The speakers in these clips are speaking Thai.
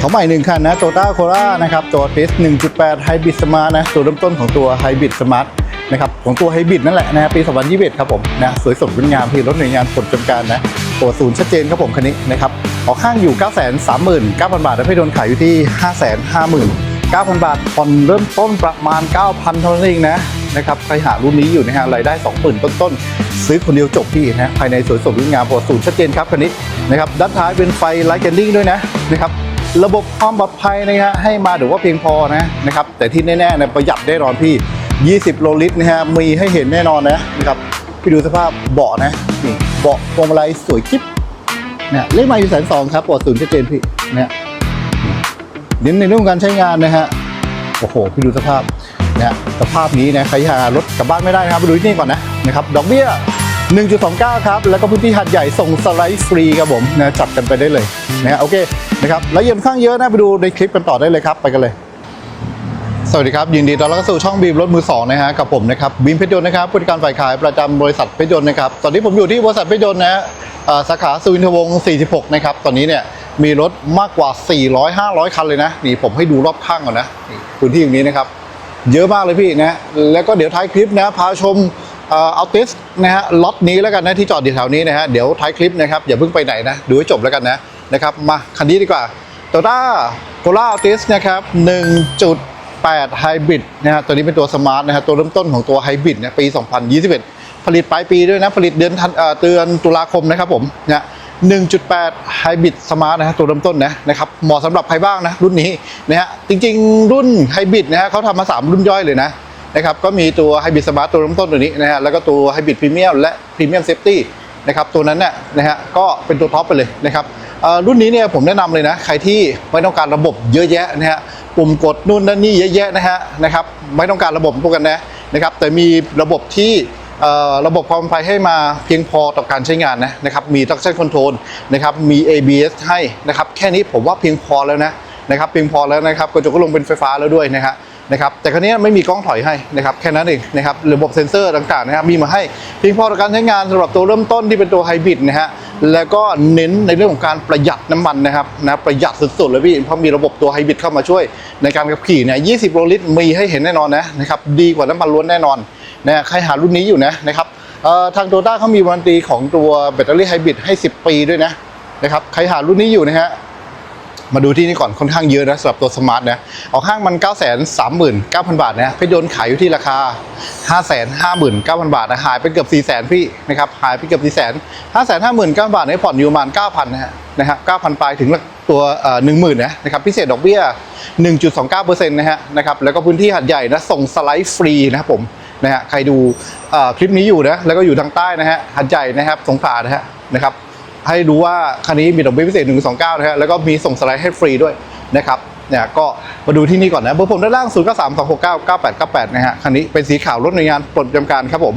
ของใหม่หนึ่งคันนะโตต้าโครานะครับตัวเทส1.8ไฮบริดสมาร์ทนะตัวเริ่มต้นของตัวไฮบริดสมาร์ทนะครับของตัวไฮบริดนั่นแหละนะปี 2021 ครับผมนะสวยสดงดงามพี่รถหน่วยงานผลจำการนะตัวศูนย์ชัดเจนครับผมคันนี้นะครับออกข้างอยู่ 9 3 9 0 0 0 บาทแล้วพี่โดนขายอยู่ที่ 5 5 9 0 0 0 บาทผ่อนเริ่มต้นประมาณ 9,000เท่านั้นเองนะนะครับใครหารุ่นนี้อยู่นะฮะรายได้ 20,000 ต้นๆ ซื้อคนเดียวจบพี่นะภายในสวยสดงดงามพอศูนย์ชัดเจนครับคันนี้นะครับด้านท้ายเป็นไฟไลท์แกนดิ้งด้วยนะนะครับ ระบบความปลอดภัยนะฮะให้มาถือว่าเพียงพอนะนะครับแต่ที่แน่ๆเนี่ยประหยัดแน่นอนพี่ 20 โลลิตรนะฮะมีให้เห็นแน่นอนนะนะครับพี่ดูสภาพเบาะนะนี่เบาะพวงมาลัยสวยกิ๊บเนี่ยเลขมาอยู่แสนสองครับปลอดศูนย์ชัดเจนพี่เนี่ยเน้นในเรื่องของการใช้งานนะฮะโอ้โหพี่ดูสภาพเนี่ยสภาพนี้นะใครหารถกลับบ้านไม่ได้นะครับไปดูที่นี่ก่อนนะนะครับดอกเบี้ย 1.29 ครับ แล้วก็พื้นที่หัดใหญ่ส่งสไลด์ฟรีครับผมนะจัดกันไปได้เลยนะฮะโอเค นะครับแล้วเยี่ยมข้างเยอะนะไปดูในคลิปกันต่อได้เลยครับไปกันเลย สวัสดีครับ ยินดีต้อนรับสู่ช่องบีมรถมือสองนะฮะกับผมนะครับบีมเพชรยนต์นะครับผู้จัดการฝ่ายขายประจำบริษัทเพชรยนต์นะครับตอนนี้ผมอยู่ที่บริษัทเพชรยนต์นะฮะสาขาสุวินทวงศ์46 นะครับตอนนี้เนี่ยมีรถมากกว่า 400-500 คันเลยนะนี่ผมให้ดูรอบข้างก่อนนะนี่พื้นที่ตรงนี้นะครับเยอะมากเลยพี่นะแล้วก็เดี๋ยวท้ายคลิปนะพาชมเอาติสนะฮะล็อตนี้แล้วกันนะที่จอดอยู่แถวนี้นะฮะเดี๋ยวท้ายคลิปนะครับอย่าเพิ่งไปไหนนะดูให้จบแล้วกันนะ นะครับ มาคันนี้ดีกว่าโตต้าโกล่าอัลติสนะครับ 1.8ไฮบริดนะฮะตัวนี้เป็นตัวสมาร์ทนะฮะตัวเริ่มต้นของตัวไฮบริดเนี่ยปี 2021 ผลิตปลายปีด้วยนะ ผลิตเดือนธันเอ่อเดือนตุลาคมนะครับผมเนะ1.8ไฮบริดสมาร์ทนะฮะตัวเริ่มต้นนะนะครับเหมาะสำหรับใครบ้างนะรุ่นนี้นะฮะจริงๆ รุ่นไฮบริดนะฮะเขาทำมา 3 รุ่นย่อยเลยนะนะครับก็มีตัวไฮบริดสมาร์ทตัวเริ่มต้นตัวนี้นะฮะแล้วก็ตัวไฮบริดพรีเมียมและพรีเมียมเซฟตี้นะครับตัวนั้นเนี่ยนะฮะก็เป็นตัวท็อปไปเลยนะครับ รุ่นนี้เนี่ยผมแนะนำเลยนะ ใครที่ไม่ต้องการระบบเยอะแยะนะฮะปุ่มกดนู่นนั่นนี่เยอะแยะนะฮะนะครับไม่ต้องการระบบพวกกันนะนะครับ แต่มีระบบที่ระบบความปลอดภัยให้มาเพียงพอต่อการใช้งานนะนะครับมี traction control นะครับมี ABS ให้นะครับแค่นี้ผมว่าเพียงพอแล้วนะนะครับเพียงพอแล้วนะครับกระจกก็ลงเป็นไฟฟ้าแล้วด้วยนะฮะ นะครับแต่ครั้นี้ไม่มีกล้องถอยให้นะครับแค่นั้นเองนะครับระบบเซ็นเซอร์ต่างๆนะครับมีมาให้เพียงพอต่อการใช้งานสำหรับตัวเริ่มต้นที่เป็นตัวไฮบริดนะฮะแล้วก็เน้นในเรื่องของการประหยัดน้ำมันนะครับนะประหยัดสุดๆเลยพี่เพราะมีระบบตัวไฮบริดเข้ามาช่วย ในการขับขี่เนี่ย20โลลิตรมีให้เห็นแน่นอนนะนะครับดีกว่าน้ำมันล้วนแน่นอนนะใครหารุ่นนี้อยู่นะนะครับทางโตต้าเขามีวารันตีของตัวแบตเตอรี่ไฮบริดให้ 10 ปีด้วยนะนะครับใครหารุ่นนี้อยู่นะฮะ มาดูที่นี่ก่อนค่อนข้างเยอะนะสำหรับตัวสมาร์ทนะเอาข้างมัน 9 3 9 0 0 0 บาทนะเพชรยนต์ขายอยู่ที่ราคา 5 5 9 0 0 0 บาทนะหายไปเกือบ 4 0 0 0 0พี่นะครับหายไปเกือบ 4 0 0 0 0 5 5 9 0 0 0 บาทในผ่อนอยู่ประมาณ9,000นะฮะนะครับ9,000ปลายถึงตัวเอ่อ10,000นะนะครับพิเศษดอกเบี้ย 1.29%นะฮะนะครับแล้วก็พื้นที่หัดใหญ่นะส่งสไลด์ฟรีนะครับผมนะฮะใครดูคลิปนี้อยู่นะแล้วก็อยู่ทางใต้นะฮะหัดใหญ่นะครับสงขลานะฮะนะครับ ให้รู้ว่าคันนี้มีดอกเบี้ยพิเศษ 129 นะฮะแล้วก็มีส่งสไลด์ให้ฟรีด้วยนะครับเนี่ยก็มาดูที่นี่ก่อนนะเบอร์ผมด้านล่าง 0 9 3 2 6 9 9 8 9 8 นะฮะคันนี้เป็นสีขาวรถในวยงานปลดประจำการครับผม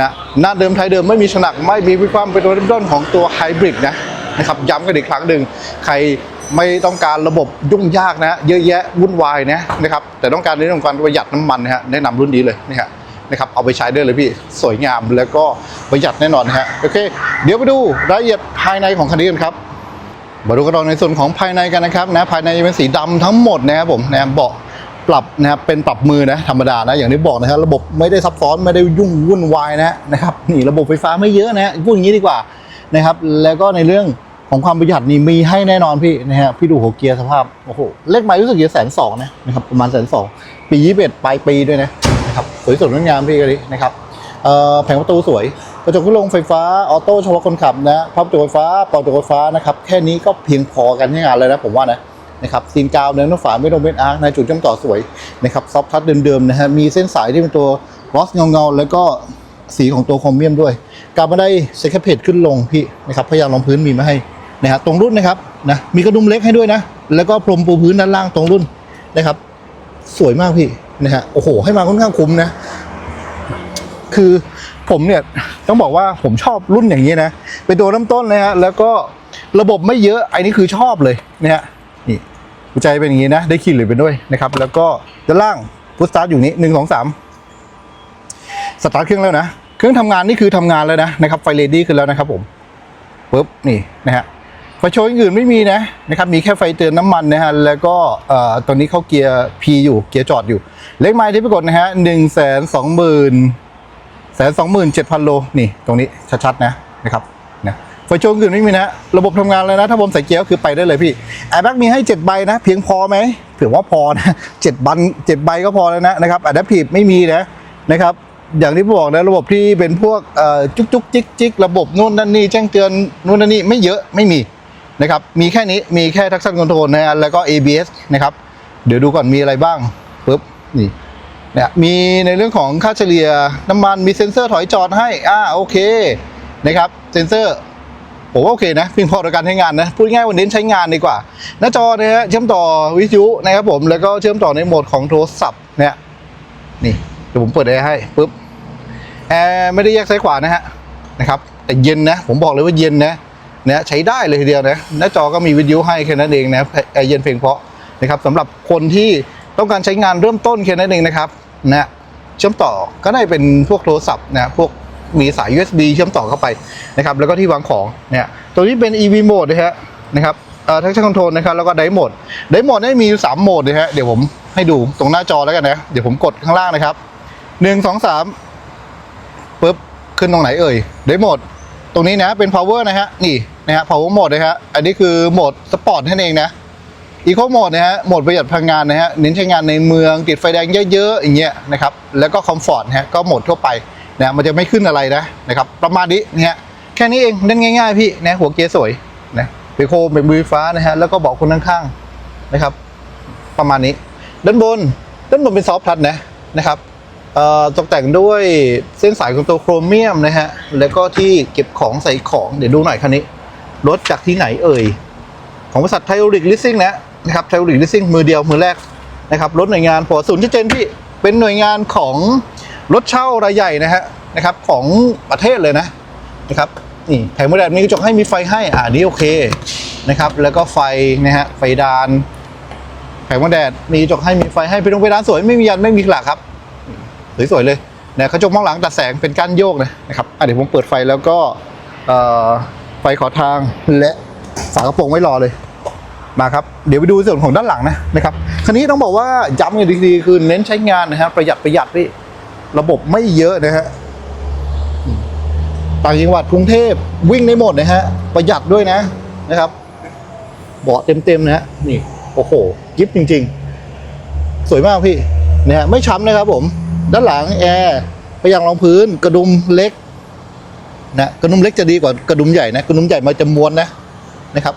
นะหน้าเดิมไทยเดิมไม่มีฉนักไม่มีความเป็นตัวเริ่มต้นของตัวไฮบริดนะนะครับย้ำกันอีกครั้งหนึ่งใครไม่ต้องการระบบยุ่งยากนะ เยอะแยะวุ่นวายนะนะครับแต่ต้องการในเรื่องของการประหยัดน้ำมันนะฮะแนะนำรุ่นนี้เลยนะฮะ นะครับเอาไปใช้ได้เลยพี่สวยงามแล้วก็ประหยัดแน่นอนนะฮะโอเค เดี๋ยวไปดูรายละเอียดภายในของคันนี้กันครับมาดูกันต่อในส่วนของภายในกันนะครับนะภายในเป็นสีดำทั้งหมดนะครับผมนะเบาะปรับนะครับเป็นปรับมือนะธรรมดานะอย่างที่บอกนะครับระบบไม่ได้ซับซ้อนไม่ได้ยุ่งวุ่นวายนะนะครับนี่ระบบไฟฟ้าไม่เยอะนะฮะพูดอย่างนี้ดีกว่านะครับแล้วก็ในเรื่องของความประหยัดนี่มีให้แน่นอนพี่นะฮะพี่ดูหัวเกียร์สภาพโอ้โหเลขไม้รู้สึกจะแสนสองนะนะครับประมาณแสนสองปียี่สิบเอ็ดปลายปีด้วยนะ สวยสดงดงามพี่กันดินะครับแผงประตูสวยกระจกก็ลงไฟฟ้าออโต้เฉพาะคนขับนะพับกระจกไฟฟ้าปลอกกระจกไฟฟ้านะครับแค่นี้ก็เพียงพอกันใช้งานเลยนะผมว่านะนะครับซีนกาวเนื้อน้ำฝาไม่ต้องเป็นอาร์คนะจุดจ้ำต่อสวยนะครับซอฟทัชเดิมๆนะฮะมีเส้นสายที่เป็นตัวลอสเงาๆแล้วก็สีของตัวคอมเมียมด้วยกลับมาได้เซคัเพจขึ้นลงพี่นะครับพยายามรองพื้นมีมาให้นะฮะตรงรุ่นนะครับนะมีกระดุมเล็กให้ด้วยนะ แล้วก็พรมปูพื้นด้านล่างตรงรุ่นนะครับ สวยมากพี่ นะฮะโอ้โห ให้มาค่อนข้างคุ้มนะ คือผมเนี่ยต้องบอกว่าผมชอบรุ่นอย่างนี้นะ เป็นตัวเริ่มต้นเลยฮะแล้วก็ระบบไม่เยอะไอ้นี่คือชอบเลยนะฮะนี่หัวใจเป็นอย่างนี้นะ ได้ขีดเหลือเป็นด้วยนะครับ แล้วก็ด้านล่างพุทสตาร์ทอยู่นี้หนึ่งสองสามสตาร์ทเครื่องแล้วนะ เครื่องทำงานนี่คือทำงานแล้วนะนะครับไฟเลดี้ขึ้นแล้วนะครับผมปุ๊บนี่นะฮะ ไฟโชว์อื่นไม่มีนะนะครับมีแค่ไฟเตือนน้ำมันนะฮะแล้วก็ตอนนี้เข้าเกียร์ P อยู่เกียร์จอดอยู่ เลขไม้ที่ปรากฏนะฮะหนึ่งแสนสองหมื่นแสนสองหมื่นเจ็ดพันโลนี่ตรงนี้ชัดๆนะนะครับนะไฟโชว์อื่นไม่มีนะระบบทำงานเลยนะ ถ้าผมใส่เกียร์ก็คือไปได้เลยพี่แอร์แบ็กมีให้ 7 ใบนะ เพียงพอไหมถือว่าพอนะเจ็ดบันเจ็ดใบก็พอแล้วนะนะครับอะดัพทีฟไม่มีนะนะครับอย่างที่บอกนะระบบที่เป็นพวกจุกจุกจิกจิกระบบนู่นนั่นนี่แจ้งเตือนนู่นนั่นนี่ไม่เยอะไม่มี นะครับมีแค่นี้มีแค่ทักษะคอนโทรลนะแล้วก็ ABS นะครับเดี๋ยวดูก่อนมีอะไรบ้างปุ๊บนี่เนี่ยมีในเรื่องของค่าเฉลี่ยน้ำมันมีเซ็นเซอร์ถอยจอดให้อ่าโอเคนะครับเซ็นเซอร์ผมว่าโอเคนะเพียงพอต่อการใช้งานนะพูดง่ายวันเน้ใช้งานดีกว่า หน้าจอนะฮะเชื่อมต่อวิทยุนะครับผมแล้วก็เชื่อมต่อในโหมดของโทรศัพท์เนี่ยนี่เดี๋ยวผมเปิดแอร์ให้ปุ๊บแอร์ไม่ได้แยกซ้ายขวานะฮะนะครับแต่เย็นนะผมบอกเลยว่าเย็นนะ นะใช้ได้เลยทีเดียวนะหน้าจอก็มีวิทยุให้แค่นั้นเองนะแอร์เย็นเพียงเพราะนะครับสำหรับคนที่ต้องการใช้งานเริ่มต้นแค่นั้นเองนะครับนะเชื่อมต่อก็ได้เป็นพวกโทรศัพท์นะพวกมีสาย USB เชื่อมต่อเข้าไปนะครับแล้วก็ที่วางของเนี่ยตัวนี้เป็น EV mode นะฮะนะครับเอ่อ traction control นะครับแล้วก็ drive mode drive mode เนี่มีอยู่3โหมดนะฮะเดี๋ยวผมให้ดูตรงหน้าจอแล้วกันนะเดี๋ยวผมกดข้างล่างนะครับ 1 2 3ปึ๊บขึ้นตรงไหนเอ่ย drive mode ตรงนี้นะเป็น power นะฮะนี่นะฮะ power mode นะฮะอันนี้คือโหมด sport นั่นเองนะอีโคโหมดนะฮะโหมดประหยัดพลังงานนะฮะเน้นใช้งานในเมืองติดไฟแดงเยอะๆอย่างเงี้ยนะครับแล้วก็คอมฟอร์ตนะฮะก็โหมดทั่วไปนะมันจะไม่ขึ้นอะไรนะนะครับประมาณนี้นะฮะแค่นี้เองเล่นง่าย ๆพี่นะหัวเกียร์สวยนะเบรกโฮมเป็นมือฟ้านะฮะแล้วก็บอกคนข้างๆนะครับ ประมาณนี้ ด้านบนด้านบนเป็นซอฟต์พลัสนะนะครับ ตกแต่งด้วยเส้นสายของตัวโครเมียมนะฮะ แล้วก็ที่เก็บของใส่ของเดี๋ยวดูหน่อยคันนี้ รถจากที่ไหนเอ่ย ของบริษัทไทโอริกลิสซิ่งนะนะครับไทโอริกลิสซิ่งมือเดียวมือแรกนะครับรถหน่วยงานพอศูนย์ชัดเจนพี่เป็นหน่วยงานของรถเช่ารายใหญ่นะฮะนะครับของประเทศเลยนะนะครับนี่แผงโมเดลมีกระจกให้มีไฟให้อ่านี่โอเคนะครับแล้วก็ไฟนะฮะไฟดานแผงโมเดลมีกระจกให้มีไฟให้เป็นงไปด้านสวยไม่มียันไม่มีขลักครับ สวยๆเลยนะกระจกมองหลังตัดแสงเป็นก้านโยกนะนะครับอะเดี๋ยวผมเปิดไฟแล้วก็ไฟขอทางและฝากระโปรงไว้รอเลยมาครับเดี๋ยวไปดูส่วนของด้านหลังนะนะครับคันนี้ต้องบอกว่าย้ำกันดีๆคือเน้นใช้งานนะฮะประหยัดประหยัดนี่ระบบไม่เยอะนะฮะต่างจังหวัดกรุงเทพวิ่งได้หมดนะฮะประหยัดด้วยนะนะครับเบาะเต็มๆนะฮะนี่โอ้โหกิฟจริง ๆ สวยมากพี่นะฮะไม่ช้ำนะครับผม ด้านหลังแอร์ไปยางรองพื้นกระดุมเล็กนะกระดุมเล็กจะดีกว่ากระดุมใหญ่นะกระดุมใหญ่มันจะม้วนนะนะครับ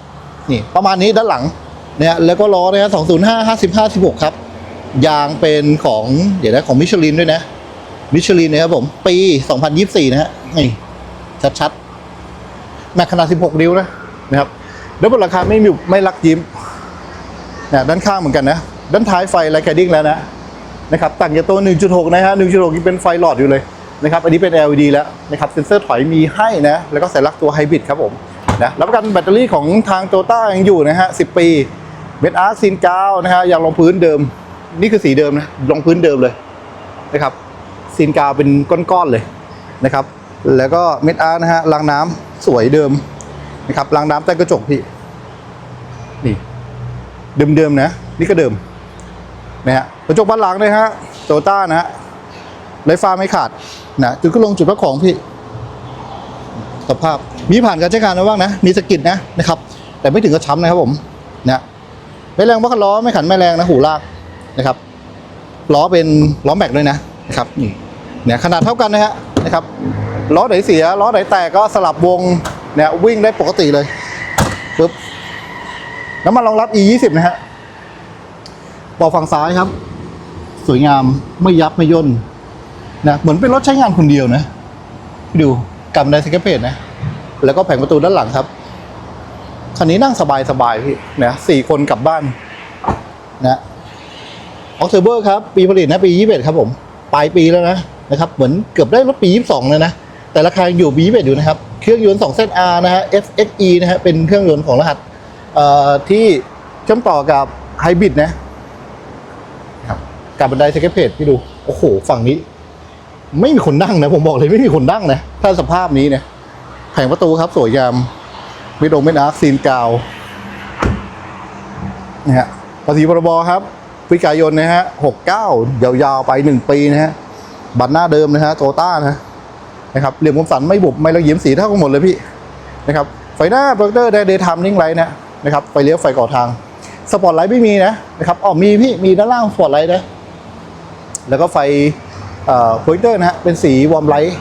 นี่ประมาณนี้ด้านหลังเนี่ยแล้วก็ล้อนะฮะ205 55 16ครับยางเป็นของเดี๋ยวนะของมิชลินด้วยนะมิชลินนะครับผมปี2024นยี่สิบสี่นะฮะนี่ชัดๆแม็กขนาด16นิ้วนะนะครับแล้วบนราคาไม่มีไม่รักยิ้มนะด้านข้างเหมือนกันนะ ด้านท้ายไฟไลท์แคดดิ้งแล้วนะ นะครับต่างจากตัว 1.6 นะฮะ 1.6ยังเป็นไฟหลอดอยู่เลยนะครับ อันนี้เป็น LED แล้วนะครับ เซ็นเซอร์ถอยมีให้นะ แล้วก็สัญลักตัวไฮบริดครับผมนะรับประกันแบตเตอรี่ของทางโตต้ายังอยู่นะฮะ 10 ปีเม็ดอาร์ซีนกาวนะฮะยางรองพื้นเดิม นี่คือสีเดิมนะรองพื้นเดิมเลยนะครับซีนกาวเป็นก้อนๆเลยนะครับ แล้วก็เม็ดอาร์นะฮะรางน้ำสวยเดิมนะครับรางน้ำใต้กระจกพี่นี่เดิมๆนะ นี่ก็เดิม นะฮะกระจกบานหลังเลยฮะโตต้านะฮะไรฟ้าไม่ขาดนะจุดก็ลงจุดพักของพี่สภาพมีผ่านการใช้งานมาบ้างนะ มีสกิดนะนะครับ แต่ไม่ถึงกับช้ำนะครับผมนะไม่แรงพักล้อไม่ขันไม่แรงนะหูลากนะครับล้อเป็นล้อแม็กด้วยนะนะครับนี่เนี่ยขนาดเท่ากันนะฮะนะครับล้อไหนเสียล้อไหนแตกก็สลับวงเนี่ยวิ่งได้ปกติเลยปึ๊บน้ำมันรองรับ e 2 0นะฮะ เบาฝั่งซ้ายครับ สวยงามไม่ยับไม่ย่นนะเหมือนเป็นรถใช้งานคนเดียวนะ ดูกำไดสเกปเพจนะ แล้วก็แผงประตูด้านหลังครับคันนี้นั่งสบายสบายพี่นะสี่คนกลับบ้านนะออกเทเบอร์ครับ ปีผลิตนะปียี่สิบเอ็ดครับผมปลายปีแล้วนะนะครับ เหมือนเกือบได้รถปียี่สิบสองเลยนะ แต่ราคาอยู่ปียี่สิบเอ็ดอยู่นะครับ เครื่องยนต์2 ZR นะฮะ FXE นะฮะเป็นเครื่องยนต์ของรหัสที่เชื่อมต่อกับไฮบริดนะ กับบันไดสเก็ตเพจพี่ดูโอ้โหฝั่งนี้ ไม่มีคนนั่งนะ ผมบอกเลยไม่มีคนนั่งนะ ถ้าสภาพนี้เนี่ยแผงประตูครับ สวยงามไม่ดงไม่นาร์คซีนกาวนะฮะภาษีพรบครับพฤศจิกายนนะฮะหกเก้ายาวๆไปหนึ่งปีนะฮะบัตรหน้าเดิมนะฮะโตต้านะนะครับเหลี่ยมคมสันไม่บุบไม่ระเยียมสีเท่ากันหมดเลยพี่นะครับไฟหน้าโปรเจคเตอร์ได้เดย์ไทม์นิ่งไลท์นะนะครับไฟเลี้ยวไฟก่อทางสปอตไลท์ไม่มีนะนะครับอ๋อมีพี่มีด้านล่างสปอตไลท์นะ แล้วก็ไฟเอ่อโปรเจคเตอร์นะฮะเป็นสีวอร์มไลท์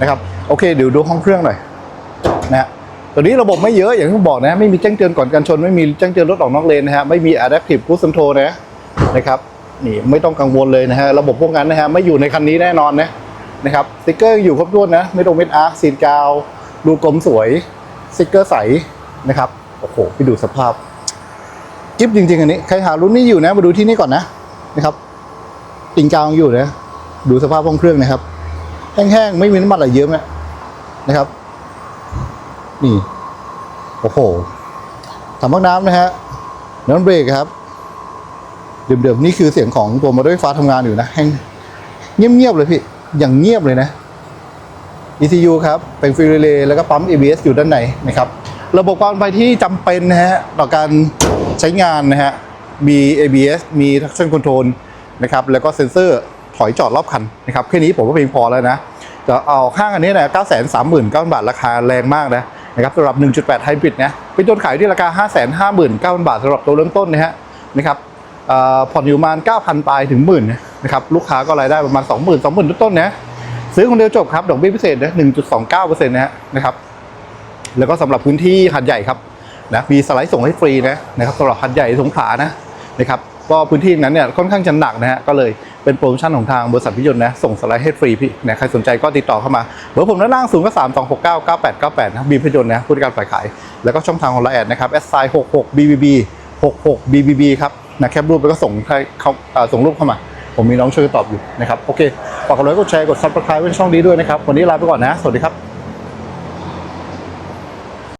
นะครับโอเคเดี๋ยวดูห้องเครื่องหน่อยนะฮะตัวนี้ระบบไม่เยอะอย่างที่บอกนะไม่มีแจ้งเตือนก่อนการชน ไม่มีแจ้งเตือนรถออกนอกเลนนะฮะไม่มี adaptive cruise control นะนะครับนี่ไม่ต้องกังวลเลยนะฮะระบบพวกนั้นนะฮะไม่อยู่ในคันนี้แน่นอนนะนะครับสติกเกอร์อยู่ครบถ้วนนะไม่ตรงเม็ดอาร์ซีนกาวดูกลมสวยสติกเกอร์ใสนะครับโอ้โหไปดูสภาพ จิ๊บจริงๆอันนี้ใครหารุ่นนี้อยู่นะมาดูที่นี่ก่อนนะนะครับ ติงกาวยังอยู่นะ ดูสภาพห้องเครื่องนะครับ แห้งๆ ไม่มีน้ำมันไหลเยอะไหมนะครับ นี่ โอ้โหถังพักน้ำนะฮะน้ำเบรกครับ เดิมๆ นี่คือเสียงของตัวมอเตอร์ไฟฟ้าทำงานอยู่นะแห้งเงียบๆ เลยพี่ อย่างเงียบเลยนะ ECU ครับเป็นฟรีเรเลย์แล้วก็ปั๊ม ABS อยู่ด้านในนะครับ ระบบความปลอดภัยที่จำเป็นนะฮะต่อการใช้งานนะฮะมี ABS มี traction control นะครับแล้วก็เซ็นเซอร์ถอยจอดรอบคันนะครับแค่นี้ผมว่าเพียงพอแล้วนะจะเอาข้างอันนี้นะ9 3 9 0 0 0 บาทราคาแรงมากนะนะครับสำหรับ 1.8 Hybrid นะเป็นต้นขายที่ราคา 5 5 9 0 0 0 บาทสำหรับตัวเริ่มต้นนะฮะนะครับผ่อนอยู่ประมาณ 9,000 ปลายถึงหมื่นนะครับลูกค้าก็รายได้ประมาณ 20,000 20,000 ต้นๆนะซื้อคนเดียวจบครับดอกเบี้ยพิเศษนะ1.29%นะฮะนะครับแล้วก็สำหรับพื้นที่หัดใหญ่ครับนะมีสไลด์ส่งให้ฟรีนะนะครับสำหรับหัดใหญ่สงขลานะนะครับ ก็พื้นที่นั้นเนี่ยค่อนข้างจะหนักนะฮะก็เลยเป็นโปรโมชั่นของทางบริษัทพิยนต์นะส่งสไลด์ให้ฟรีพี่นะใครสนใจก็ติดต่อเข้ามาเบอร์ผมด้านล่าง0 3 2 6 9 9 8 9 8นะบีมพิยนต์นะผู้จัดการฝ่ายขาย แล้วก็ช่องทางของเราแอดนะครับ s i 66 bbb 66 bbb ครับนะแคปรูปแล้วก็ส่งให้เขาส่งรูปเข้ามา ผมมีน้องช่วยตอบอยู่นะครับโอเคฝากกดไลค์กดแชร์กด subscribe ไว้ในช่องนี้ด้วยนะครับวันนี้ลาไปก่อนนะ สวัสดีครับ